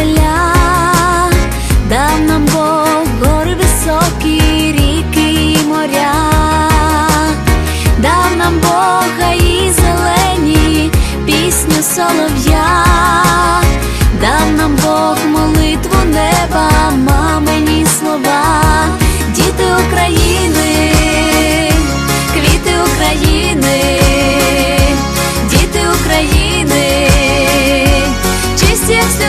земля, дав нам Бог гори високі, ріки і моря, дав нам Бога і зелені, пісню солов'я.